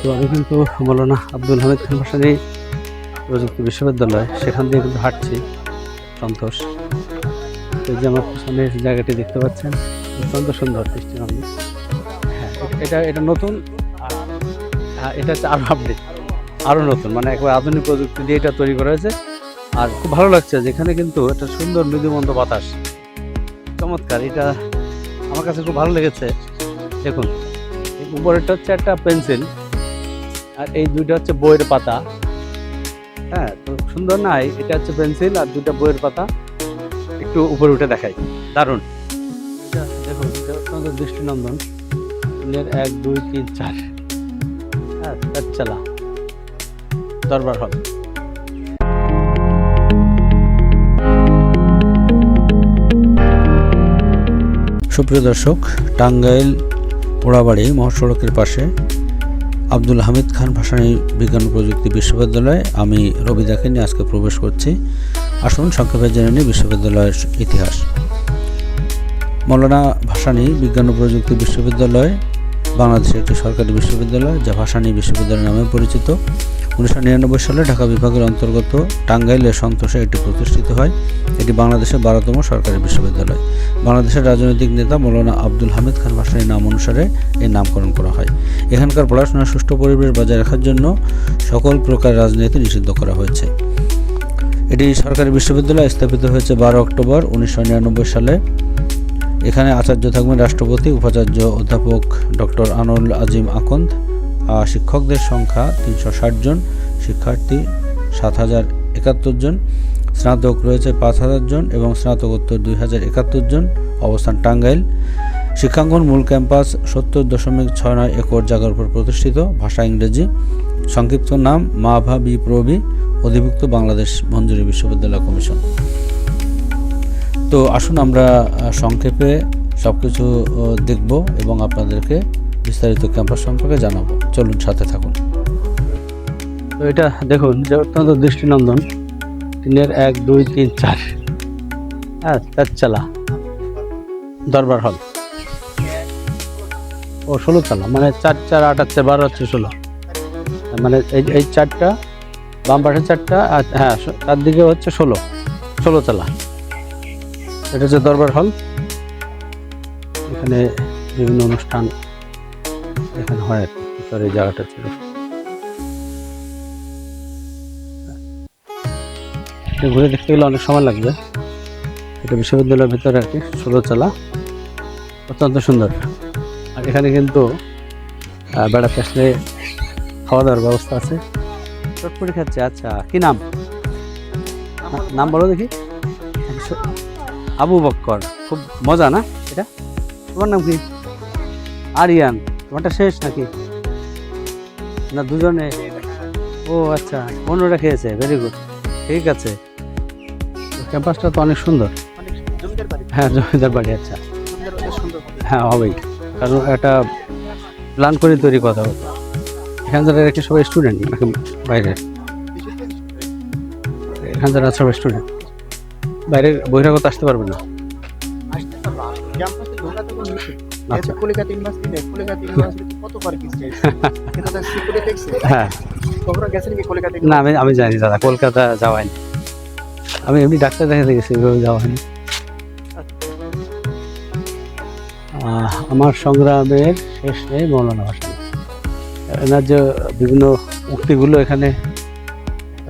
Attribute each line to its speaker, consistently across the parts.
Speaker 1: তো আমি কিন্তু মৌলানা আব্দুল হামিদ খান ভাসানী প্রযুক্তি বিশ্ববিদ্যালয় সেখান দিয়ে কিন্তু হাঁটছি। সন্তোষ। তো যে আমার পিছনে জায়গাটি দেখতে পাচ্ছেন অত্যন্ত সুন্দর দৃষ্টিনন্দন হ্যাঁ এটা এটা নতুন হ্যাঁ, এটা হচ্ছে আরও আপডেট আরও নতুন মানে একবার আধুনিক প্রযুক্তি দিয়ে এটা তৈরি করা হয়েছে। আর খুব ভালো লাগছে যেখানে কিন্তু একটা সুন্দর মৃদুমন্দ বাতাস। চমৎকার এটা আমার কাছে খুব ভালো লেগেছে। দেখুন উপরেরটা হচ্ছে একটা পেন্সিল, আর এই দুইটা হচ্ছে বইয়ের পাতা। হ্যাঁ তো সুন্দর না এটা হচ্ছে পেন্সিল আর দুইটা বইয়ের পাতা। একটু উপরে উঠে দেখাই। এটা দেখুন অত্যন্ত দৃষ্টিনন্দন। ফুলের এক, দুই, তিন, চার। হ্যাঁ চালা। দরবার হল
Speaker 2: সুপ্রিয় দর্শক, টাঙ্গাইল পোড়াবাড়ি মহাসড়কের পাশে আব্দুল হামিদ খান ভাসানী বিজ্ঞান প্রযুক্তি বিশ্ববিদ্যালয়ে। আমি রবিদাকে নিয়ে আজকে প্রবেশ করছি। আসুন সংক্ষেপে জেনে নিই বিশ্ববিদ্যালয়ের ইতিহাস। মৌলানা ভাসানী বিজ্ঞান প্রযুক্তি বিশ্ববিদ্যালয়, বাংলাদেশের একটি সরকারি বিশ্ববিদ্যালয়, যা ভাসানী বিশ্ববিদ্যালয় নামে পরিচিত। উনিশশো নিরানব্বই সালে ঢাকা বিভাগের অন্তর্গত টাঙ্গাইলের সন্তোষে এটি প্রতিষ্ঠিত হয়। এটি বাংলাদেশের বারোতম সরকারি বিশ্ববিদ্যালয়। বাংলাদেশের রাজনৈতিক নেতা মৌলানা আব্দুল হামিদ খান ভাসানীর নাম অনুসারে এর নামকরণ করা হয়। এখানকার পড়াশোনার সুষ্ঠু পরিবেশ বজায় রাখার জন্য সকল প্রকার রাজনীতি নিষিদ্ধ করা হয়েছে। এটি সরকারি বিশ্ববিদ্যালয় স্থাপিত হয়েছে বারো অক্টোবর উনিশশো নিরানব্বই সালে। এখানে আচার্য থাকবেন রাষ্ট্রপতি, উপাচার্য অধ্যাপক ডক্টর আনোয়ারুল আজিম আকন্দ। শিক্ষকদের সংখ্যা তিনশো ষাট জন, শিক্ষার্থী সাত হাজার একাত্তর জন, স্নাতক রয়েছে পাঁচ হাজার জন এবং স্নাতকোত্তর দুই হাজার একাত্তর জন, অবস্থান টাঙ্গাইল। শিক্ষাঙ্গন মূল ক্যাম্পাস সত্তর দশমিক ছয় নয় একর জায়গার উপর প্রতিষ্ঠিত, ভাষা ইংরেজি। সংক্ষিপ্ত নাম মাভা বি প্রবি, অধিভুক্ত বাংলাদেশ মঞ্জুরি বিশ্ববিদ্যালয় কমিশন। তো আসুন আমরা সংক্ষেপে সব কিছু দেখব এবং আপনাদেরকে বিস্তারিত ক্যাম্পাস সম্পর্কে জানাব। চলুন সাথে থাকুন।
Speaker 1: তো এটা দেখুন যে অত্যন্ত দৃষ্টিনন্দন। তিনের এক, দুই, তিন, চার। হ্যাঁ চার চালা দরবার হল। ও ষোলো চালা মানে চার চার আট আছে, বারো হচ্ছে ষোলো। মানে এই এই চারটা, বাম পাশে চারটা, আর হ্যাঁ তার দিকে হচ্ছে ষোলো ষোলো চালা এটা হচ্ছে দরবার হল। এখানে বিভিন্ন অনুষ্ঠান এখানে হয় ভিতরে জায়গাটা ছিল। ঘুরে দেখতে গেলে অনেক সময় লাগবে। এটা বিশ্ববিদ্যালয়ের ভিতরে আর কি ষোলো চালা। অত্যন্ত সুন্দর। আর এখানে কিন্তু বেড়াতে আসলে খাওয়া দাওয়ার ব্যবস্থা আছে। চটপটি খাচ্ছে আচ্ছা কি নাম? নাম বলো দেখি। আবু বক্কর, খুব মজা না এটা? তোমার নাম কি? আরিয়ান। তোমারটা শেষ নাকি? না দুজনে? ও আচ্ছা অন্যরা খেয়েছে ভেরি গুড ঠিক আছে। ক্যাম্পাসটা তো অনেক সুন্দর। হ্যাঁ জমিদার বাড়ি আচ্ছা। হ্যাঁ হবেই। কারণ একটা প্ল্যান করে তৈরি কথা হতো এখান যারা কি সবাই স্টুডেন্ট নাকি বাইরে? এখান যারা সবাই স্টুডেন্ট বাইরের বহিরাগত আসতে পারবে না। আচ্ছা।
Speaker 3: কলিকাতা ইউনিভার্সিটি কলিকাতা ইউনিভার্সিটি কত পার্কিং কিন্তু তার সিকিউরিটি দেখছে।
Speaker 1: হ্যাঁ।
Speaker 3: তোমরা গেছেন কি কলিকাতা
Speaker 1: না আমি আমি জানি দাদা কলকাতা যাওয়াইনি। আমি এমনি ডাক্তার দেখাতে গেছি ওইভাবে যাওয়া হয়নি। আমার সংগ্রামের শেষ নেই মৌলানা ভাসানী এনার যে বিভিন্ন উক্তিগুলো এখানে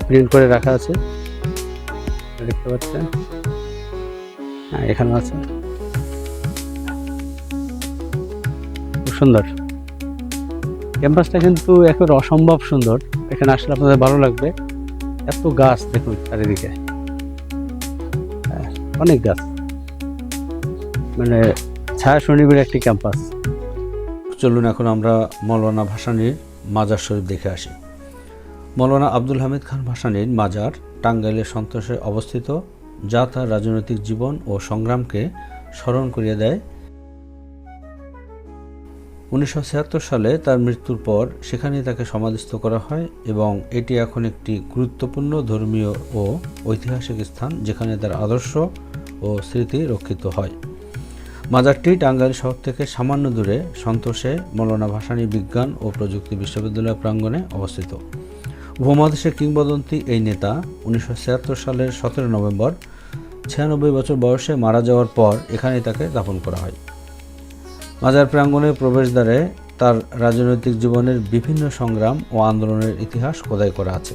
Speaker 1: প্রিন্ট করে রাখা আছে দেখতে পাচ্ছেন? হ্যাঁ এখানে আছে। সুন্দর। ক্যাম্পাসটা কিন্তু একেবারে অসম্ভব সুন্দর। এখানে আসলে আপনাদের ভালো লাগবে। এত গাছ দেখুন চারিদিকে। হ্যাঁ, অনেক গাছ। মানে ছায়া শনিবের একটি ক্যাম্পাস।
Speaker 2: চলুন এখন আমরা মৌলানা ভাসানির মাজার শরীফ দেখে আসি। মৌলানা আব্দুল হামিদ খান ভাসানীর মাজার টাঙ্গাইলের সন্তোষে অবস্থিত। যা তার রাজনৈতিক জীবন ও সংগ্রামকে স্মরণ করিয়ে দেয় উনিশশো ছিয়াত্তর সালে তার মৃত্যুর পর সেখানেই তাকে সমাধিস্থ করা হয় এবং এটি এখন একটি গুরুত্বপূর্ণ ধর্মীয় ও ঐতিহাসিক স্থান যেখানে তার আদর্শ ও স্মৃতি রক্ষিত হয়। মাজারটি টাঙ্গাইল শহর থেকে সামান্য দূরে সন্তোষে মৌলানা ভাসানী বিজ্ঞান ও প্রযুক্তি বিশ্ববিদ্যালয় প্রাঙ্গণে অবস্থিত। উপমহাদেশের কিংবদন্তি এই নেতা উনিশশো ছিয়াত্তর সালের সতেরো নভেম্বর ছিয়ানব্বই বছর বয়সে মারা যাওয়ার পর এখানেই তাকে দাপন করা হয়। মাজার প্রাঙ্গণের প্রবেশদ্বারে তার রাজনৈতিক জীবনের বিভিন্ন সংগ্রাম ও আন্দোলনের ইতিহাস খোদাই করা আছে।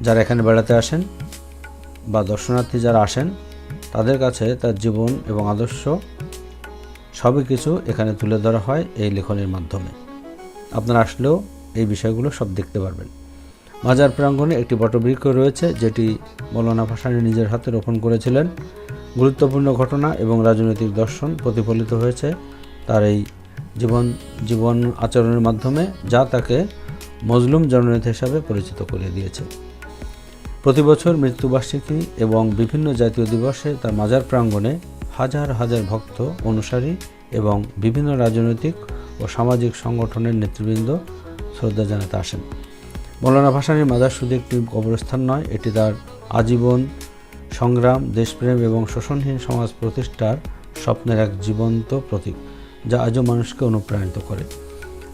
Speaker 2: যারা এখানে বেড়াতে আসেন বা দর্শনার্থী যারা আসেন, তাদের কাছে তার জীবন এবং আদর্শ সবই কিছু এখানে তুলে ধরা হয় এই লেখনের মাধ্যমে। আপনারা আসলেও এই বিষয়গুলো সব দেখতে পারবেন। মাজার প্রাঙ্গণে একটি বটবৃক্ষ রয়েছে, যেটি মৌলানা ভাসানী নিজের হাতে রোপণ করেছিলেন। গুরুত্বপূর্ণ ঘটনা এবং রাজনৈতিক দর্শন প্রতিফলিত হয়েছে। তার এই জীবন জীবন আচরণের মাধ্যমে যা তাকে মজলুম জননেতা হিসাবে পরিচিত করিয়ে দিয়েছে। প্রতি বছর মৃত্যুবার্ষিকী এবং বিভিন্ন জাতীয় দিবসে তার মাজার প্রাঙ্গণে হাজার হাজার ভক্ত, অনুসারী এবং বিভিন্ন রাজনৈতিক ও সামাজিক সংগঠনের নেতৃবৃন্দ শ্রদ্ধা জানাতে আসেন। মৌলানা ভাসানীর মাজার শুধু একটি কবরস্থান নয়, এটি তার আজীবন সংগ্রাম, দেশপ্রেম এবং শোষণহীন সমাজ প্রতিষ্ঠার স্বপ্নের এক জীবন্ত প্রতীক। যা আজও মানুষকে অনুপ্রাণিত করে।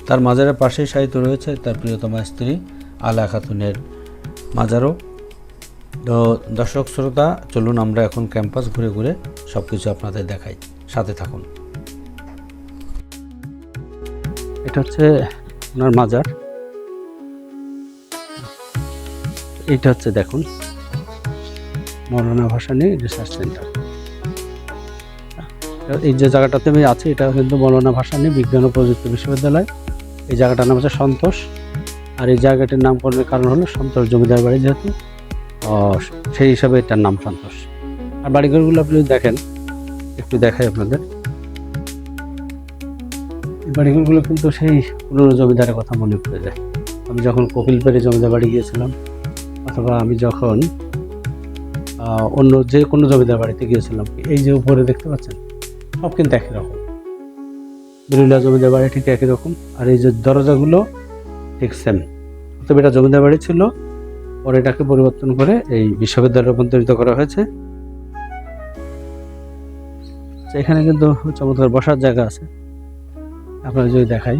Speaker 2: তার মাজারের পাশেই সাহিত্য রয়েছে তার প্রিয়তমা স্ত্রী আলা খাতুনের মাজারও। দর্শক, শ্রোতা, চলুন আমরা এখন ক্যাম্পাস ঘুরে ঘুরে সব কিছু আপনাদের দেখাই। সাথে থাকুন।
Speaker 1: এটা হচ্ছে ওনার মাজার। এটা হচ্ছে দেখুন। মৌলানা ভাসানী রিসার্চ সেন্টার এই যে জায়গাটাতে আমি আছি, এটা কিন্তু মৌলানা ভাসানী বিজ্ঞান ও প্রযুক্তি বিশ্ববিদ্যালয়। এই জায়গাটার নাম হচ্ছে সন্তোষ। আর এই জায়গাটির নামকরণের কারণ হলো সন্তোষ জমিদার বাড়ি যেহেতু। সেই হিসাবে এটার নাম সন্তোষ। আর বাড়িঘরগুলো আপনি দেখেন, একটু দেখাই আপনাদের। বাড়িঘরগুলো কিন্তু সেই পুরনো জমিদারের কথা মনে পড়ে যায়। আমি যখন কপিলপাড়ি জমিদার বাড়ি গিয়েছিলাম, অথবা আমি যখন অন্য যে কোনো জমিদার বাড়িতে গিয়েছিলাম, এই যে উপরে দেখতে পাচ্ছেন? সব কিন্তু একই রকম। বিরুলিয়া জমিদার বাড়ি ঠিক একই রকম, আর এই যে দরজাগুলো ঠিক সেম তবে এটা জমিদার বাড়ি ছিল, পরে এটাকে পরিবর্তন করে এই বিশ্ববিদ্যালয়ে রূপান্তরিত করা হয়েছে। এখানে কিন্তু চমৎকার বসার জায়গা আছে। আপনারা যদি দেখাই।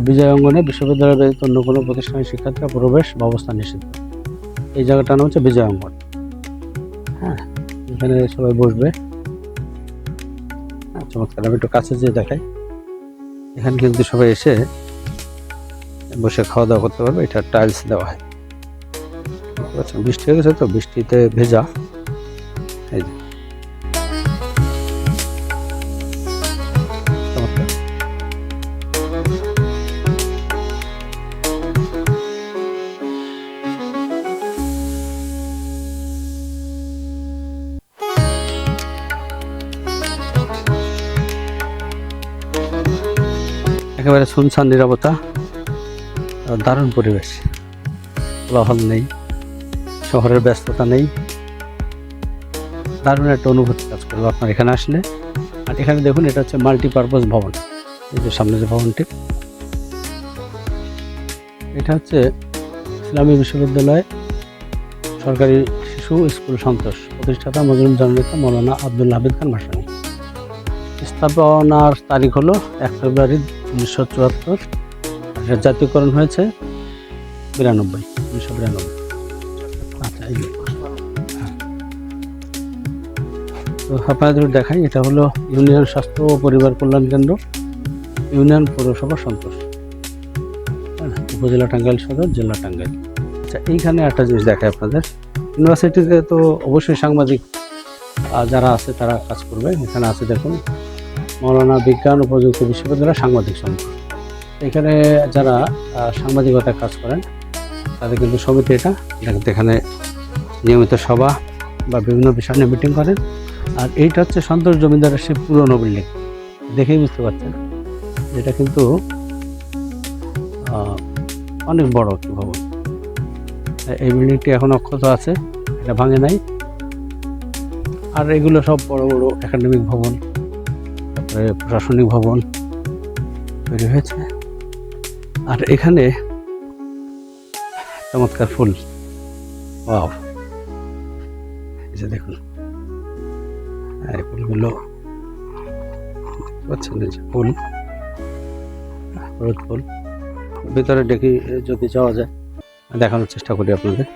Speaker 1: এটা বিজয় অঙ্গনে বিশ্ববিদ্যালয়ের ব্যতীত অন্য কোনো প্রতিষ্ঠানের শিক্ষার্থীরা প্রবেশ বা অবস্থান নিষিদ্ধ। এই জায়গাটার নাম হচ্ছে বিজয় অঙ্গন। হ্যাঁ এখানে সবাই বসবে। হ্যাঁ চমৎকার, আমি একটু কাছে যেয়ে দেখাই। এখানে কিন্তু সবাই এসে বসে খাওয়া দাওয়া করতে পারবে, এটা টাইলস দেওয়া হয়। বৃষ্টি হয়ে গেছে তো, বৃষ্টিতে ভেজা। এই যে। একেবারে শুনশান নিরবতা। দারুণ পরিবেশ। কোলাহল নেই, শহরের ব্যস্ততা নেই। দারুণ একটা অনুভূতি কাজ করবে আপনার এখানে আসলে। আর এখানে দেখুন, এটা হচ্ছে মাল্টিপারপাস ভবন। এই যে সামনে যে ভবনটি। এটা হচ্ছে ইসলামী বিশ্ববিদ্যালয় সরকারি শিশু স্কুল সন্তোষ। প্রতিষ্ঠাতা মজলুম জননেতা মৌলানা আব্দুল হাবিদ খান ভাসানী স্থাপনার তারিখ হলো এক ফেব্রুয়ারি উনিশশো চুয়াত্তর আর জাতীয়করণ হয়েছে বিরানব্বই, উনিশশো বিরানব্বই। আচ্ছা এই। তো আপনাদের দেখাই, এটা হলো ইউনিয়ন স্বাস্থ্য ও পরিবার কল্যাণ কেন্দ্র, ইউনিয়ন পৌরসভা সন্তোষ। উপজেলা টাঙ্গাইল সদর, জেলা টাঙ্গাইল। আচ্ছা এইখানে একটা জিনিস দেখায় আপনাদের। ইউনিভার্সিটিতে তো অবশ্যই সাংবাদিক যারা আছে তারা কাজ করবে। এখানে আছে দেখুন মৌলানা বিজ্ঞান ও প্রযুক্তি বিশ্ববিদ্যালয় সাংবাদিক সমিতি। এখানে যারা সাংবাদিকতায় কাজ করেন, তাদের কিন্তু সমিতি এটা। এখানে নিয়মিত সভা বা বিভিন্ন বিষয় নিয়ে মিটিং করেন। আর এইটা হচ্ছে সন্তোষ জমিদারের সেই পুরনো বিল্ডিং। দেখেই বুঝতে পারছেন এটা কিন্তু অনেক বড় একটি ভবন। এই বিল্ডিংটি এখন অক্ষত আছে, এটা ভাঙে নাই। আর এগুলো সব বড় বড় একাডেমিক ভবন। প্রশাসনিক ভবন তৈরি হয়েছে। আর এখানে চমৎকার ফুল। ওয়াও। এই দেখুন। এই ফুলগুলো ফুল। হলুদ ফুল। ভিতরে ডেকে যদি যাওয়া যায়, দেখানোর চেষ্টা করি আপনাদের।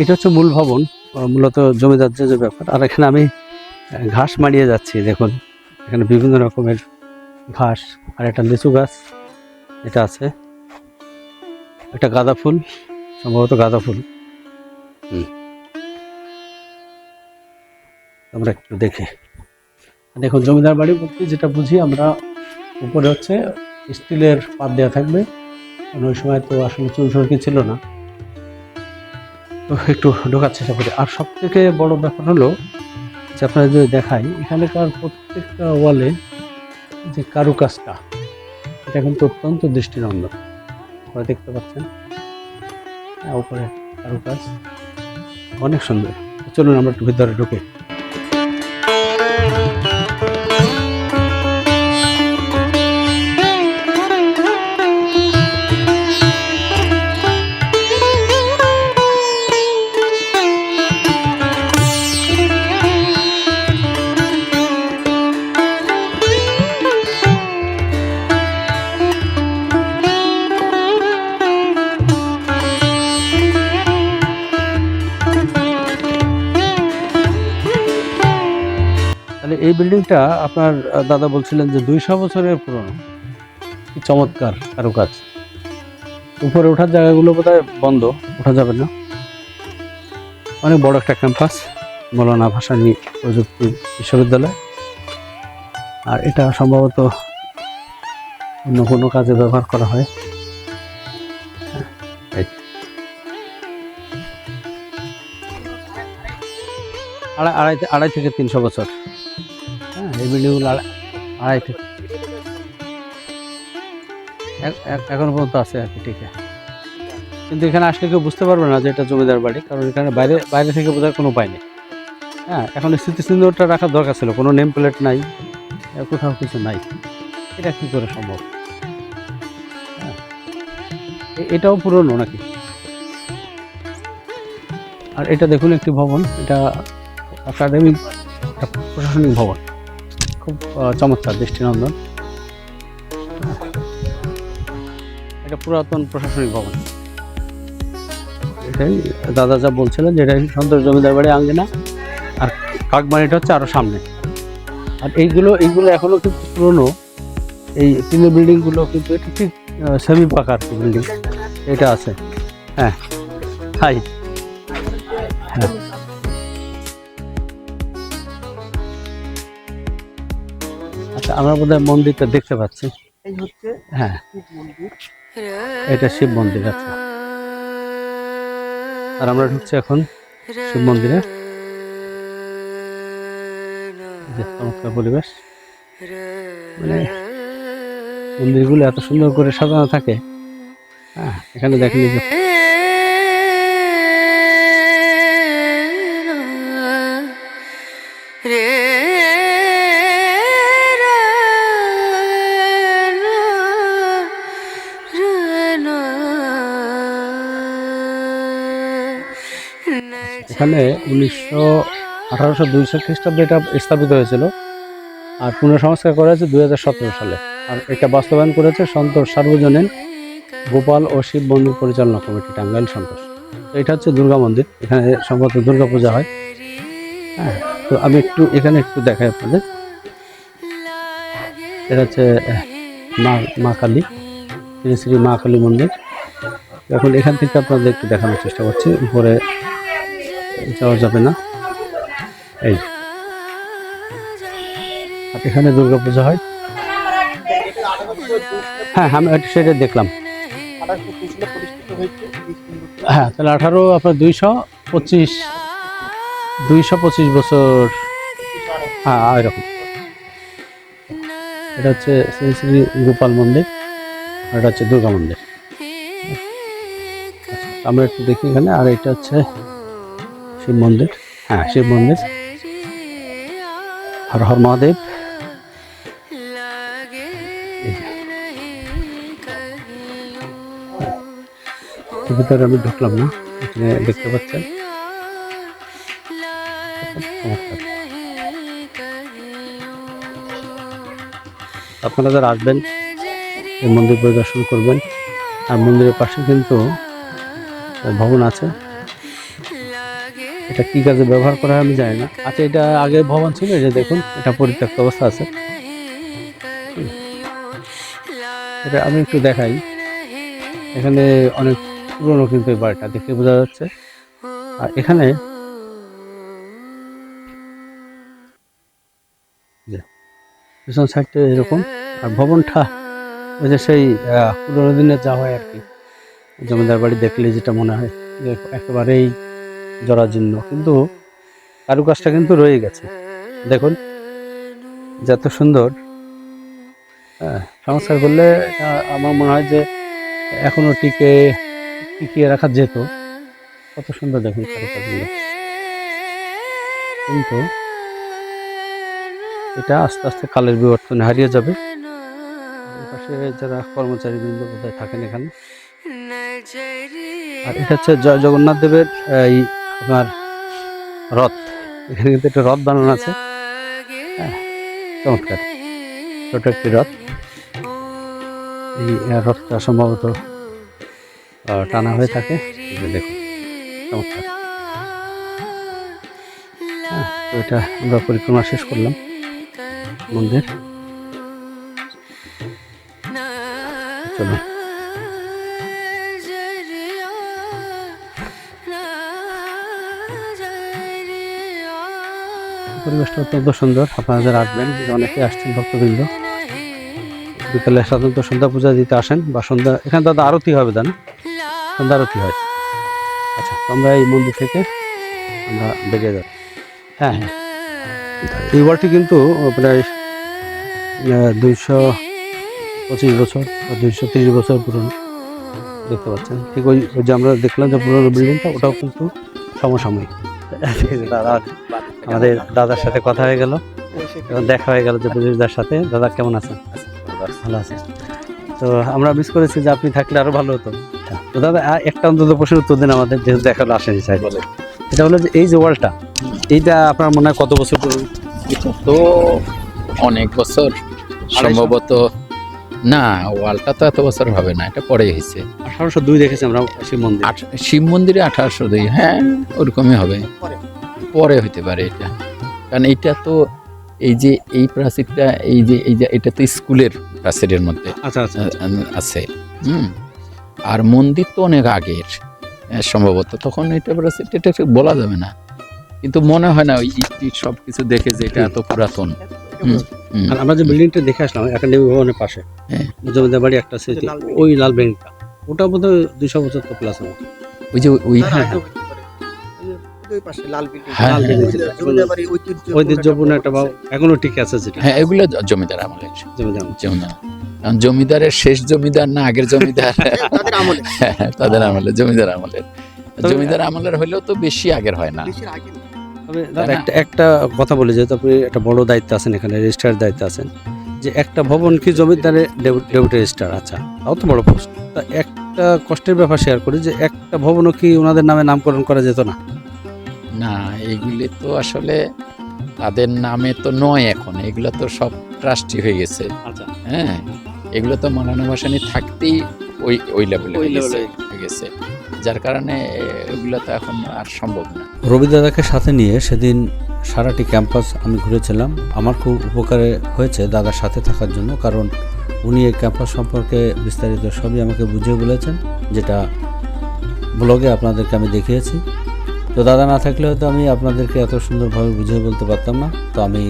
Speaker 1: এটা হচ্ছে মূল ভবন, মূলত জমিদার যে ব্যাপার। আর এখানে আমি ঘাস মারিয়ে যাচ্ছি, দেখুন। এখানে বিভিন্ন রকমের ঘাস আর একটা লিচু গাছ এটা আছে। একটা গাঁদা ফুল, সম্ভবত গাঁদা ফুল। আমরা একটু দেখি। দেখুন, জমিদার বাড়ি বলতে যেটা বুঝি আমরা, উপরে হচ্ছে স্টিলের পাত দেওয়া থাকবে। কারণ ওই সময় তো আসলে চুল সরকি ছিল না। তো একটু ঢোকার চেষ্টা আর সব থেকে বড় ব্যাপার হলো আপনারা যদি দেখাই, এখানকার প্রত্যেকটা ওয়ালে যে কারুকাজটা, এটা কিন্তু অত্যন্ত দৃষ্টিনন্দন। আপনারা দেখতে পাচ্ছেন উপরে কারুকাজ। অনেক সুন্দর। চলুন আমরা একটু ভিতরে ঢুকে। এই বিল্ডিংটা আপনার দাদা বলছিলেন যে দুইশো বছরের পুরনো। চমৎকার কারুকাজ। উপরে ওঠার জায়গাগুলো বোধহয় বন্ধ, ওঠা যাবে না। অনেক বড় একটা ক্যাম্পাস মৌলানা ভাসানী প্রযুক্তি বিশ্ববিদ্যালয়। আর এটা সম্ভবত অন্য কোনো কাজে ব্যবহার করা হয়। আড়াই আড়াই থেকে তিনশো বছর। এই আড়াই এক- এখনও পর্যন্ত আছে আর কি, ঠিক আছে। কিন্তু এখানে আসলে কেউ বুঝতে পারবে না যে এটা জমিদার বাড়ি, কারণ এখানে বাইরে বাইরে থেকে বোঝার কোনো উপায় নেই। হ্যাঁ এখন স্মৃতিচিহ্নটা রাখার দরকার ছিল, কোনো নেম প্লেট নাই কোথাও কিছু নাই। এটা কি করে সম্ভব? হ্যাঁ এটাও পুরনো নাকি? আর এটা দেখুন একটি ভবন, এটা একাডেমিক প্রশাসনিক ভবন। খুব চমৎকার, দৃষ্টিনন্দন। এটা পুরাতন প্রশাসনিক ভবন। এটাই দাদা যা বলছিলেন যে এটা সন্তোষ জমিদার বাড়ি আঙ্গিনা আর কাকবাড়িটা হচ্ছে আরও সামনে। আর এইগুলো এইগুলো এখনও কিন্তু পুরনো। এই টিনের বিল্ডিংগুলো কিন্তু এটা ঠিক সেমি পাকা আর কি বিল্ডিং এটা আছে। হ্যাঁ হাই আমরা বোধহয় মন্দিরটা দেখতে পাচ্ছি। হ্যাঁ। এটা শিব মন্দির আছে আর আমরা ঢুকছি এখন শিব মন্দিরে। চমৎকার পরিবেশ। মানে মন্দিরগুলো এত সুন্দর করে সাজানো থাকে। হ্যাঁ এখানে দেখেন যে এখানে উনিশশো আঠারোশো দুইশো খ্রিস্টাব্দে এটা স্থাপিত হয়েছিল আর পুনঃসংস্কার করা হয়েছে দুই হাজার সতেরো সালে। আর এটা বাস্তবায়ন করেছে সন্তোষ সার্বজনীন, গোপাল ও শিব মন্দির পরিচালনা কমিটি, টাঙ্গাইল সন্তোষ। এটা হচ্ছে দুর্গা মন্দির, এখানে সম্ভবত দুর্গা পূজা হয়। হ্যাঁ তো আমি একটু এখানে একটু দেখাই আপনাদের। এটা হচ্ছে মা মা কালী। শ্রী শ্রী মা কালী মন্দির। এখন এখান থেকে আপনাদের একটু দেখানোর চেষ্টা করছি। উপরে যাওয়া যাবে না। এই। এখানে দুর্গা পূজা হয়। হ্যাঁ আমি সেটা দেখলাম। হ্যাঁ তাহলে আঠারো আপনার দুইশো পঁচিশ দুইশো পঁচিশ বছর। হ্যাঁ এরকম। এটা হচ্ছে শ্রী শ্রী গোপাল মন্দির আর এটা হচ্ছে দুর্গা মন্দির। আচ্ছা, আমরা একটু দেখি এখানে আর এটা হচ্ছে শিব মন্দির। হ্যাঁ শিব মন্দির। হর হর মহাদেব। ভিতরে আমি ঢুকলাম না, এখানে দেখতে পাচ্ছেন। আপনারা যারা আসবেন, এই মন্দির পরিদর্শন করবেন আর মন্দিরের পাশে কিন্তু ভবন আছে। এটা কি কাজে ব্যবহার করা আমি জানি না। আচ্ছা এটা আগে ভবন ছিল যে দেখুন, এটা পরিত্যক্ত অবস্থা আছে। এটা আমি একটু দেখাই। এখানে অনেক পুরনো কিন্তু এই বাড়িটা, দেখে বোঝা যাচ্ছে। আর এখানে পিছন সাইডটা এরকম, আর ভবনটা ওই যে সেই পুরোনো দিনের যা হয় আর কি। জমিদার বাড়ি দেখলে যেটা মনে হয়, যে একেবারেই জরাজীর্ণ। কিন্তু কারুকাজটা কিন্তু রয়ে গেছে। দেখুন যত সুন্দর সংস্কার করলে আমার মনে হয় যে এখনও টিকে, টিকিয়ে রাখা যেত। কত সুন্দর দেখুন কারুকাজগুলো। কিন্তু এটা আস্তে আস্তে কালের বিবর্তনে হারিয়ে যাবে। পাশে যারা কর্মচারী বৃন্দ বোধহয় থাকেন এখানে? আর এটা হচ্ছে জয় জগন্নাথ দেবের এই আপনার রথ। এখানে কিন্তু একটা রথ বানানো আছে। চমৎকার। ছোট একটি রথ। এই রথটা সম্ভবত টানা হয়ে থাকে। দেখুন, চমৎকার। তো এটা আমরা পরিক্রমা শেষ করলাম মন্দির। চলুন। পরিবেশটা অত্যন্ত সুন্দর। আপনারা যারা আসবেন অনেকে আসছেন, ভক্তবৃন্দ, বিকালে সাধারণত সন্ধ্যা পূজা দিতে আসেন বা সন্ধ্যা, এখানে দাদা আরতি হবে দাদা সন্ধ্যা আরতি হয়। আচ্ছা আমরা এই মন্দির থেকে আমরা বেরিয়ে যাব হ্যাঁ হ্যাঁ। এই কিন্তু প্রায় দুইশো পঁচিশ বছর বা দুইশো তিরিশ বছর পুরনো, দেখতে পাচ্ছেন। ঠিক ওই যে আমরা দেখলাম যে পুরোনো বিল্ডিংটা ওটাও কিন্তু সমসাময়িক। দাদা আমাদের দাদার সাথে কথা হয়ে গেল। দেখা হয়ে গেল যে বুঝিদার সাথে। দাদা কেমন আছেন? ভালো আছেন। তো আমরা মিস করেছি যে আপনি থাকলে আরও ভালো হতো। তো দাদা একটা অন্তত প্রশ্নের উত্তর দিন আমাদের যেহেতু দেখাল আসেনি চাই এটা হলো যে এই যে ওয়ালটা এইটা আপনার মনে হয় কত বছর
Speaker 4: তো অনেক বছর। সম্ভবত না ওয়ালটা তো এত বছর হবে না এটা পরে হয়েছে।
Speaker 1: আঠারোশো দুই দেখেছি আমরা শিব মন্দির।
Speaker 4: শিব মন্দিরে আঠারোশো দুই হ্যাঁ ওরকমই হবে।
Speaker 3: পরে।
Speaker 4: হতে পারে এটা। কারণ এটা তো এই যে এই প্রাচীরটা এই যে এই যে এটা তো স্কুলের প্রাচীরের মধ্যে
Speaker 1: আচ্ছা আচ্ছা
Speaker 4: আছে। হুম। আর মন্দির তো অনেক আগের সম্ভবত। তখন এটা প্রাচীরটা এটা ঠিক বলা যাবে না। কিন্তু মনে হয় না ওই সব কিছু দেখে যে এটা এত পুরাতন। হুম।
Speaker 1: আর আমরা যে বিল্ডিংটা দেখে আসলাম একাডেমি ভবনের পাশে
Speaker 4: হ্যাঁ।
Speaker 1: জমিদার বাড়ি একটা স্মৃতি ওই লাল বিল্ডিংটা। ওটা বোধ হয় দুইশো বছর তো প্লাস হবে
Speaker 4: ওই যে ওই
Speaker 1: হ্যাঁ,
Speaker 3: হ্যাঁ।
Speaker 4: হ্যাঁ, হ্যাঁ,
Speaker 1: ঐতিহ্যপূর্ণ একটা এখনও ঠিক আছে যেটা।
Speaker 4: হ্যাঁ এগুলো জমিদার আমলের।
Speaker 1: জমিদার
Speaker 4: জমিদার। জমিদারের শেষ জমিদার না আগের জমিদার?
Speaker 3: তাদের আমলে।
Speaker 4: জমিদার আমলের। জমিদার আমলের হলেও তো বেশি আগের হয় না।
Speaker 1: একটা একটা কথা বলে যেহেতু আপনি একটা বড় দায়িত্ব আছেন এখানে রেজিস্ট্রার দায়িত্ব আছেন যে একটা ভবন কি জমিদারের ডেপুটি রেজিস্ট্রার? আচ্ছা তাও তো বড় পোস্ট তা একটা কষ্টের ব্যাপার শেয়ার করি যে একটা ভবনও কি ওনাদের নামে নামকরণ করা যেত না?
Speaker 4: না এগুলি তো আসলে তাদের নামে তো নয় এখন এগুলো তো সব ট্রাস্টি হয়ে গেছে।
Speaker 1: আচ্ছা।
Speaker 4: হ্যাঁ এগুলো তো মৌলানা ভাসানি থাকতেই ওই ওই লেভেলে হয়ে গেছে। যার কারণে, এগুলো তো এখন আর সম্ভব না।
Speaker 2: রবি দাদাকে সাথে নিয়ে সেদিন সারাটি ক্যাম্পাস আমি ঘুরেছিলাম। আমার খুব উপকারে হয়েছে দাদার সাথে থাকার জন্য, কারণ উনি এই ক্যাম্পাস সম্পর্কে বিস্তারিত সবই আমাকে বুঝিয়ে বলেছেন, যেটা ব্লগে আপনাদেরকে আমি দেখিয়েছি। তো দাদা না থাকলে হয়তো আমি আপনাদেরকে এত সুন্দরভাবে বুঝিয়ে বলতে পারতাম না। তো আমি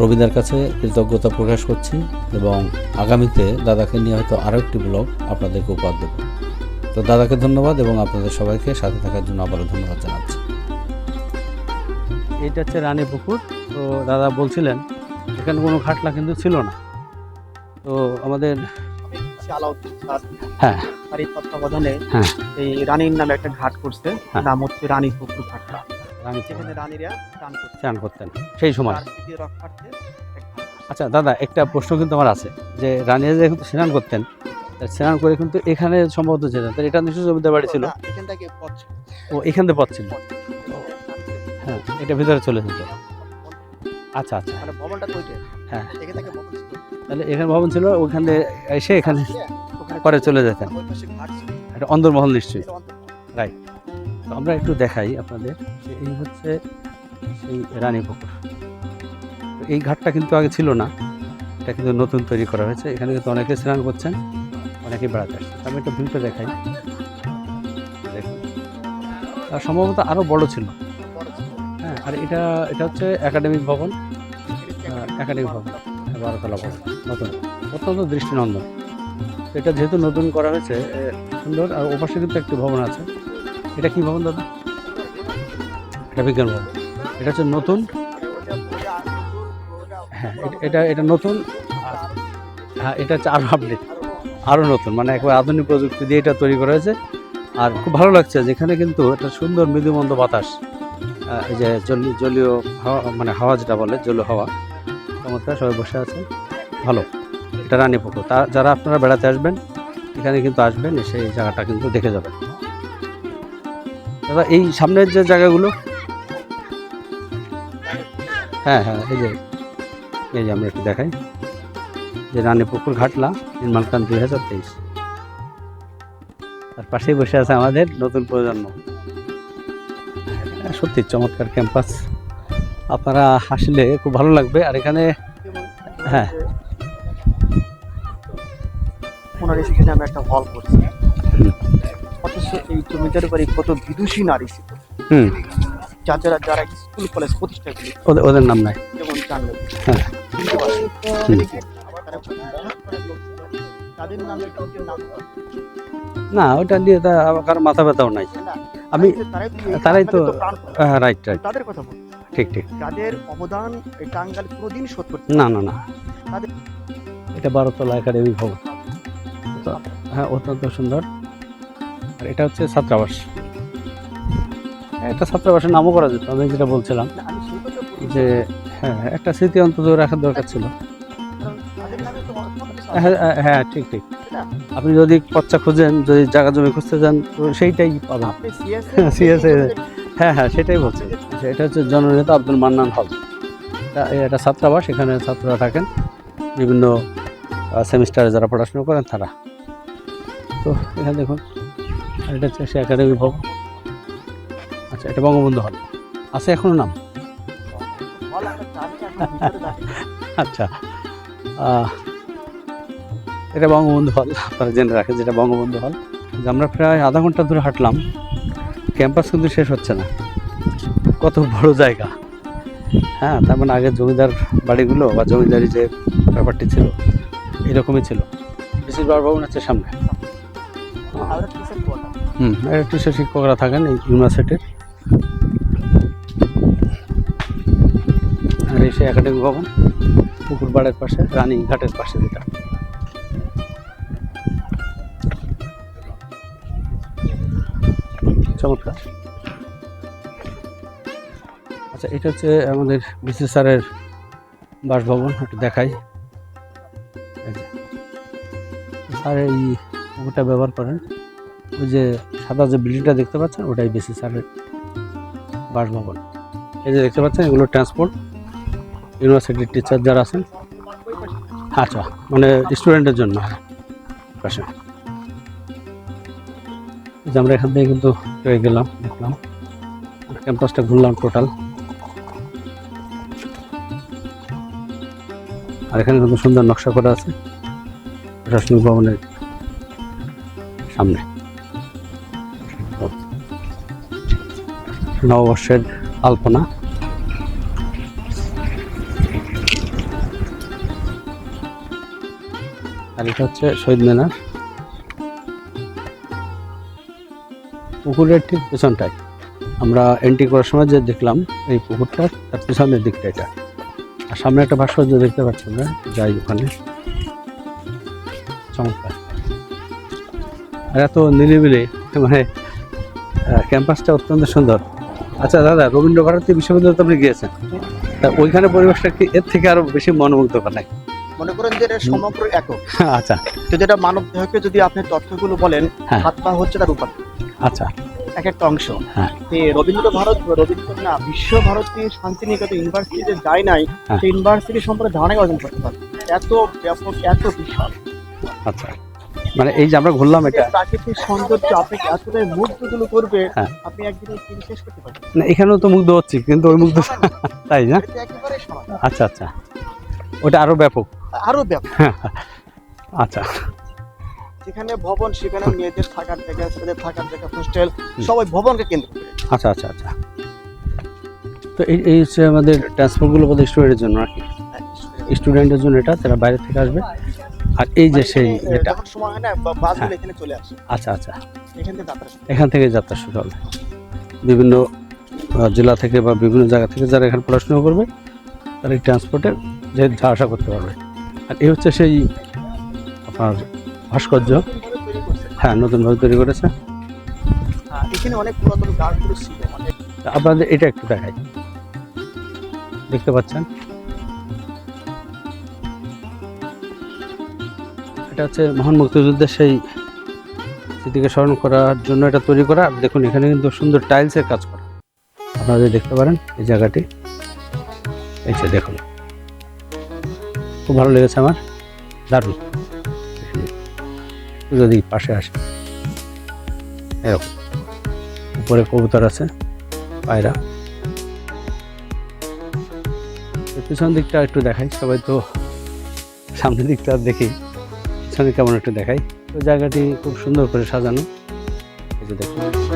Speaker 2: রবিদার কাছে কৃতজ্ঞতা প্রকাশ করছি এবং আগামীতে দাদাকে নিয়ে হয়তো আরও একটি ব্লগ আপনাদেরকে উপহার দেবো। তো দাদাকে ধন্যবাদ এবং আপনাদের সবাইকে সাথে থাকার জন্য আবারও ধন্যবাদ জানাচ্ছি
Speaker 1: এইটা হচ্ছে রানী পুকুর তো দাদা বলছিলেন এখানে কোনো খাটলা কিন্তু ছিল না তো আমাদের হ্যাঁ।
Speaker 3: তত্ত্বাবধানে
Speaker 1: হ্যাঁ।
Speaker 3: এই রানীর নামে একটা ঘাট করছে
Speaker 1: হ্যাঁ।
Speaker 3: নাম হচ্ছে রানী পুকুর ঘাটটা
Speaker 1: রানী
Speaker 3: যেখানে রানীরা স্নান
Speaker 1: চান করতেন সেই সময়। আচ্ছা দাদা একটা প্রশ্ন কিন্তু আমার আছে যে রানীরা যেহেতু স্নান করতেন স্নান করে কিন্তু এখানে সম্ভবত যেতেন। তাহলে এটা নিশ্চয়ই জমিদার বাড়ি ছিল। ও এখান থেকে পথ ছিল। হ্যাঁ এটা ভিতরে চলে যেত আচ্ছা আচ্ছা।
Speaker 3: মানে।
Speaker 1: হ্যাঁ। তাহলে এখানে ভবন ছিল ওখানে এসে এখানে পরে চলে যেতেন। এটা অন্দরমহল নিশ্চয়ই।
Speaker 3: রাইট
Speaker 1: তো আমরা একটু দেখাই আপনাদের। এই হচ্ছে সেই রানী পুকুর। এই ঘাটটা কিন্তু আগে ছিল না। এটা কিন্তু নতুন তৈরি করা হয়েছে। এখানে কিন্তু অনেকে স্নান করছেন। অনেকে বেড়াতে আসছে আমি একটু ভিউটা দেখাই। আর সম্ভবত আরও বড় ছিল। হ্যাঁ আর এটা এটা হচ্ছে একাডেমিক ভবন। একাডেমিক ভবন। বারোতলা ভবন। নতুন। অত্যন্ত দৃষ্টিনন্দন। এটা যেহেতু নতুন করা হয়েছে সুন্দর। আর ওপাশে কিন্তু একটি ভবন আছে। এটা কি ভবন, দাদা? এটা বিজ্ঞান ভবন। এটা হচ্ছে নতুন। হ্যাঁ এটা- এটা এটা নতুন। হ্যাঁ এটা হচ্ছে আরও আপডেট আরও নতুন মানে একবার আধুনিক প্রযুক্তি দিয়ে এটা তৈরি করা হয়েছে। আর খুব ভালো লাগছে, যেখানে কিন্তু একটা সুন্দর মৃদুমন্দ বাতাস এই যে জলীয় জলীয় হাওয়া মানে হাওয়া যেটা বলে, জলীয় হাওয়া, চমৎকার, সবাই বসে আছে। ভালো, এটা রানী পুকুর। তা, যারা আপনারা বেড়াতে আসবেন, এখানে কিন্তু আসবেন, এসে এই জায়গাটা কিন্তু দেখে যাবেন। দাদা, এই সামনের যে জায়গাগুলো হ্যাঁ হ্যাঁ এই যে এই যে আমরা একটু দেখাই। যে রানী পুকুর ঘাটলা নির্মাণকান দুই হাজার তেইশ। তার পাশেই বসে আছে আমাদের নতুন প্রজন্ম। হ্যাঁ, সত্যি চমৎকার ক্যাম্পাস। আপনারা আসলে খুব ভালো লাগবে। আর এখানে হ্যাঁ।
Speaker 3: ওনার আমরা একটা হল করছি।
Speaker 1: হুম।
Speaker 3: অথচ এই জমিদার বাড়ি কত বিদুষী নারী ছিল। যারা যারা স্কুল কলেজ প্রতিষ্ঠা করি
Speaker 1: ওদের ওদের নাম নাই।
Speaker 3: যেমন জানলেন
Speaker 1: হ্যাঁ। হুম।
Speaker 3: আবার তারা খুব করার লোক ছিল। তাদের নামে কাউকে নাম
Speaker 1: না ওটা নিয়ে তা কারও মাথা ব্যথাও নাই। আমি
Speaker 3: তারাই তো প্রাণ পুরুষ।
Speaker 1: রাইট রাইট
Speaker 3: তাদের কথা বল
Speaker 1: ঠিক ঠিক।
Speaker 3: যাদের অবদান টাঙ্গাল কোনোদিন শোধ করতে
Speaker 1: না না। না
Speaker 3: তাদের-
Speaker 1: এটা বারোতলা একাডেমি ভবন। হ্যাঁ অত্যন্ত সুন্দর। আর এটা হচ্ছে ছাত্রাবাস। একটা ছাত্রাবাসের নামও করা যেত আমি যেটা বলছিলাম। যে হ্যাঁ একটা স্মৃতি অন্তত রাখার দরকার ছিল। হ্যাঁ হ্যাঁ, হ্যাঁ ঠিক ঠিক। আপনি যদি পচ্চা খুঁজেন যদি জায়গা জমি খুঁজতে যান তো সেইটাই পাবেন। হ্যাঁ হ্যাঁ সেটাই বলছি। এটা হচ্ছে জননেতা আব্দুল মান্নান হল। এটা- ছাত্রাবাস এখানে ছাত্ররা থাকেন। বিভিন্ন সেমিস্টারে যারা পড়াশোনা করেন তারা। তো এখানে দেখুন এটা হচ্ছে সে একাডেমি ভবন। আচ্ছা এটা বঙ্গবন্ধু হল। আছে এখনও নাম। আচ্ছা এটা বঙ্গবন্ধু হল, আপনারা জেনে রাখেন যেটা বঙ্গবন্ধু হল। আমরা প্রায় আধা ঘণ্টা ধরে হাঁটলাম, ক্যাম্পাস কিন্তু শেষ হচ্ছে না। কত বড় জায়গা। হ্যাঁ তার মানে আগে জমিদার বাড়িগুলো বা জমিদারি যে ব্যাপারটি ছিল, এরকমই ছিল। বেশিরভাগ ভবন আছে সামনে? হুম টিচার শিক্ষকরা থাকেন এই ইউনিভার্সিটির। আর এই সে একাডেমি ভবন, পুকুর পাড়ের পাশে, রানী ঘাটের পাশে যেটা। এটা হচ্ছে আমাদের বিসিএস স্যারের বাসভবন, একটু দেখাই। স্যার এই ওটা ব্যবহার করেন। ওই যে সাদা যে বিল্ডিংটা দেখতে পাচ্ছেন, ওটাই বেশি স্যারের বাসভবন। এই যে দেখতে পাচ্ছেন, এগুলো ট্রান্সপোর্ট। ইউনিভার্সিটির টিচার যারা আছেন আচ্ছা মানে স্টুডেন্টের জন্য। পাশে আমরা এখান থেকে কিন্তু গেলাম, দেখলাম। ক্যাম্পাসটা ঘুরলাম টোটাল। আর এখানে কিন্তু সুন্দর নকশা করা আছে প্রশাসনিক ভবনের সামনে। নববর্ষের আলপনা। আর এটা হচ্ছে শহীদ মিনার। পুকুরের ঠিক পেছনটায়। আমরা এন্ট্রি করার সময় যে দেখলাম, এই পুকুরটা তার পেছনের দিকটা এটা। আর সামনে একটা ভাস্কর্য দেখতে পাচ্ছেন না? যাই ওখানে। চমৎকার। আর এত নিরিবিলি মানে ক্যাম্পাসটা অত্যন্ত সুন্দর। আচ্ছা দাদা রবীন্দ্র ভারতী বিশ্ববিদ্যালয় তো আপনি গিয়েছেন। তা ওইখানে পরিবেশটা কি এর থেকে আরও বেশি মনোমুগ্ধকর নাকি
Speaker 3: মনে করেন যে এটা সমগ্র একক।
Speaker 1: আচ্ছা।
Speaker 3: তো যেটা মানব দেহকে যদি আপনি তথ্যগুলো বলেন
Speaker 1: হ্যাঁ।
Speaker 3: হাত পা হচ্ছে তার উপাদান
Speaker 1: আচ্ছা।
Speaker 3: এক একটা অংশ।
Speaker 1: হ্যাঁ।
Speaker 3: রবীন্দ্র ভারত রবীন্দ্র না বিশ্ব ভারতী শান্তিনিকেতন ইউনিভার্সিটিতে যায় নাই
Speaker 1: হ্যাঁ।
Speaker 3: সেই ইউনিভার্সিটি সম্পর্কে ধারণা অর্জন করতে পারবে এত ব্যাপক এত বিশাল।
Speaker 1: আচ্ছা। মানে এই যে আমরা ঘুরলাম এটা
Speaker 3: প্রাকৃতিক সৌন্দর্য আপনাকে এতটাই মুগ্ধগুলো করবে
Speaker 1: হ্যাঁ।
Speaker 3: আপনি একদিনে শেষ করতে পারবেন।
Speaker 1: না, এখানেও তো মুগ্ধ হচ্ছি কিন্তু ওই মুগ্ধ তাই না? আচ্ছা আচ্ছা। ওটা আরও ব্যাপক।
Speaker 3: আরও ব্যাপক।
Speaker 1: আচ্ছা।
Speaker 3: যেখানে ভবন সেখানে মেয়েদের থাকার জায়গা ছেলেদের থাকার জায়গা হোস্টেল সবাই ভবনকে কেন্দ্র করে।
Speaker 1: আচ্ছা আচ্ছা আচ্ছা। তো এই এই হচ্ছে আমাদের ট্রান্সপোর্টগুলো বোধহয় স্টুডেন্টের জন্য নাকি? স্টুডেন্টের জন্য এটা তারা বাইরে থেকে আসবে? আর এই যে সেই এটা?
Speaker 3: সময় হয় না বাসগুলো
Speaker 1: হ্যাঁ।
Speaker 3: এখানে চলে আসে।
Speaker 1: আচ্ছা আচ্ছা।
Speaker 3: এখান থেকে যাত্রা শুরু।
Speaker 1: এখান থেকে যাত্রা শুরু হবে। বিভিন্ন জেলা থেকে বা বিভিন্ন জায়গা থেকে যারা এখানে পড়াশোনা করবে তারা এই ট্রান্সপোর্টে যে যা আসা করতে পারবে। আর এই হচ্ছে সেই আপনার ভাস্কর্য। হ্যাঁ নতুনভাবে তৈরি করেছে।
Speaker 3: এখানে অনেক পুরাতন গাছগুলো ছিল
Speaker 1: আপনাদের এটা একটু দেখাই। দেখতে পাচ্ছেন? এটা হচ্ছে মহান মুক্তিযুদ্ধের সেই স্মৃতিকে স্মরণ করার জন্য এটা তৈরি করা। আর দেখুন এখানে কিন্তু সুন্দর টাইলসের কাজ করা। আপনারা যদি দেখতে পারেন এই জায়গাটি এই দেখুন। খুব ভালো লেগেছে আমার। দারুণ। যদি পাশে আসে। এরকম। উপরে কবুতর আছে, পায়রা। পিছন দিকটা একটু দেখাই, সবাই তো সামনের দিকটা দেখি। পিছনে কেমন একটু দেখাই। তো জায়গাটি খুব সুন্দর করে সাজানো। দেখুন।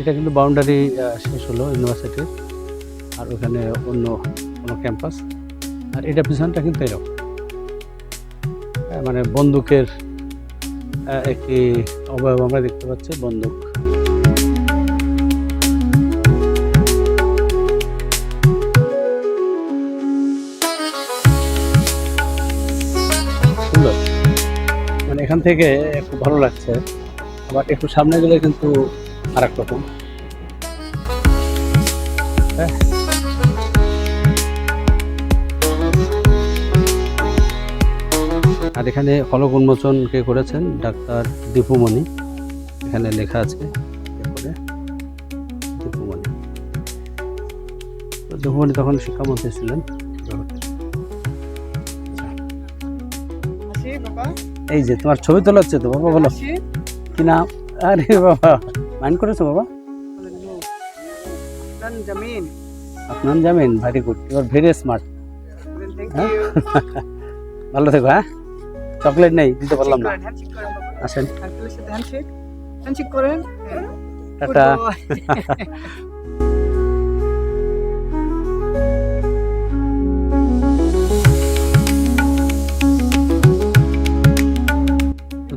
Speaker 1: এটা কিন্তু বাউন্ডারি শেষ হলো ইউনিভার্সিটির আর ওখানে অন্য কোনো ক্যাম্পাস আর এটা পিছনটা কিন্তু এরকম। মানে বন্দুকের একটি অবয়ব আমরা দেখতে পাচ্ছি, বন্দুক। সুন্দর। মানে এখান থেকে খুব ভালো লাগছে। আবার একটু সামনে গেলে কিন্তু আর এক রকম। হ্যাঁ। আর এখানে ফলক উন্মোচন কে করেছেন? ডাক্তার দীপুমণি। এখানে লেখা আছে দীপুমণি। দীপুমণি তখন শিক্ষামন্ত্রী ছিলেন। এই যে তোমার ছবি তোলা হচ্ছে তো বাবা বলো। কি নাম? আরে বাবা। মাইন্ড করেছ বাবা? আপনার জামিন very good you are very smart? ভালো থেকো হ্যাঁ? চকলেট নেই দিতে পারলাম না। আসেন।
Speaker 3: করেন।
Speaker 1: টাটা।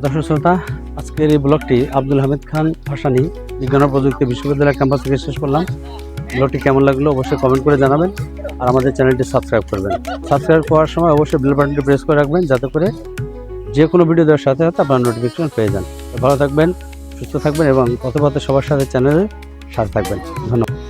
Speaker 1: দর্শক শ্রোতা আজকের এই ব্লগটি আব্দুল হামিদ খান ভাসানি বিজ্ঞান প্রযুক্তি বিশ্ববিদ্যালয় ক্যাম্পাস থেকে শেষ করলাম। ব্লগটি কেমন লাগল অবশ্যই কমেন্ট করে জানাবেন আর আমাদের চ্যানেলটি সাবস্ক্রাইব করবেন। সাবস্ক্রাইব করার সময় অবশ্যই বেল বাটনটি প্রেস করে রাখবেন যাতে করে যে কোনো ভিডিও দেওয়ার সাথে সাথে আপনার নোটিফিকেশন পেয়ে যান। ভালো থাকবেন, সুস্থ থাকবেন এবং পথে পথে সবার সাথে চ্যানেলের সাথে থাকবেন। ধন্যবাদ।